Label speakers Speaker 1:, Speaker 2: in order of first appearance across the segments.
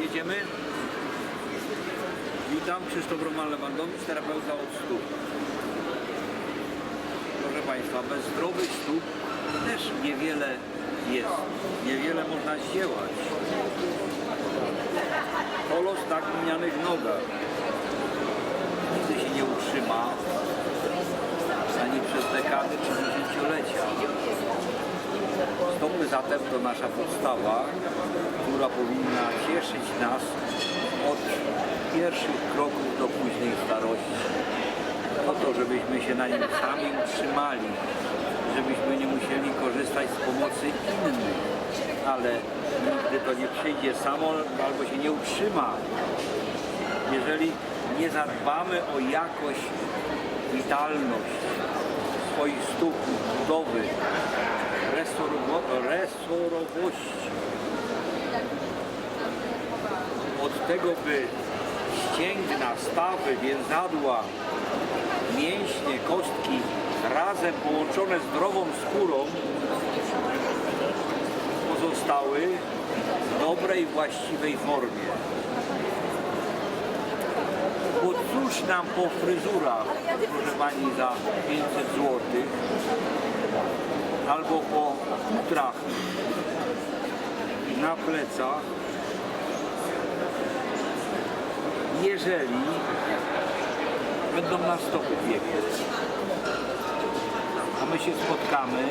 Speaker 1: Jedziemy. Witam, Krzysztof Roman Lewandowicz, terapeuta od stóp. Proszę Państwa, bez zdrowych stóp też niewiele jest. Niewiele można zdziełać. Kolos na glinianych nogach. Nigdy się nie utrzyma ani przez zatem to nasza podstawa, która powinna cieszyć nas od pierwszych kroków do późnej starości. Po to, żebyśmy się na nim sami utrzymali, żebyśmy nie musieli korzystać z pomocy innych, ale nigdy to nie przyjdzie samo albo się nie utrzyma. Jeżeli nie zadbamy o jakość, witalność swoich stóp, budowy, tego, by ścięgna, stawy, więzadła, mięśnie, kostki razem połączone zdrową skórą pozostały w dobrej, właściwej formie. Bo cóż nam po fryzurach, proszę Pani, za 500 zł, albo po futrach na plecach, jeżeli będą na stopy biegać. A my się spotkamy,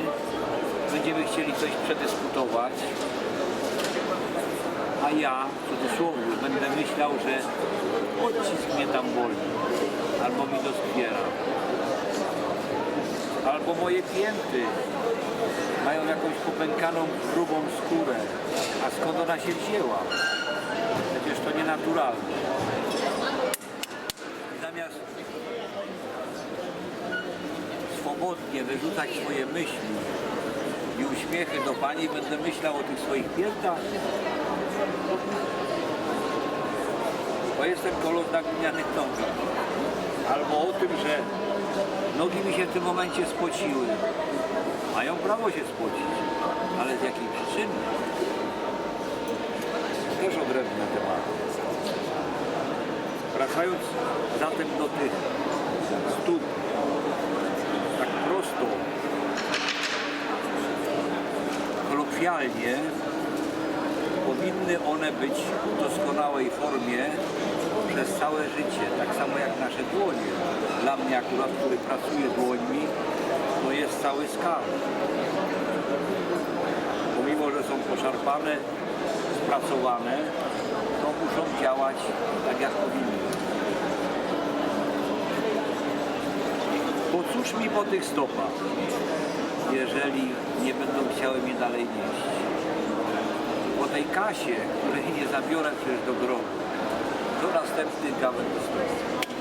Speaker 1: będziemy chcieli coś przedyskutować, a ja w cudzysłowie będę myślał, że odcisk mnie tam boli, albo mi doskwiera, albo moje pięty mają jakąś popękaną, grubą skórę, a skąd ona się wzięła? Przecież to nienaturalne. Swobodnie wyrzucać swoje myśli i uśmiechy do Pani, będę myślał o tych swoich piętach. Bo jestem kolos na glinianych. Albo o tym, że nogi mi się w tym momencie spociły. Mają prawo się spocić, ale z jakiej przyczyny? Też odrębny temat. Wracając zatem do tych stóp, tak prosto, kolokwialnie, powinny one być w doskonałej formie przez całe życie, tak samo jak nasze dłonie. Dla mnie akurat, który pracuje dłońmi, to jest cały skarb. Pomimo, że są poszarpane, spracowane, to muszą działać tak jak powinny. Bo cóż mi po tych stopach, jeżeli nie będą chciały mnie dalej nieść? Po tej kasie, której nie zabiorę przecież do grobu, do stołu.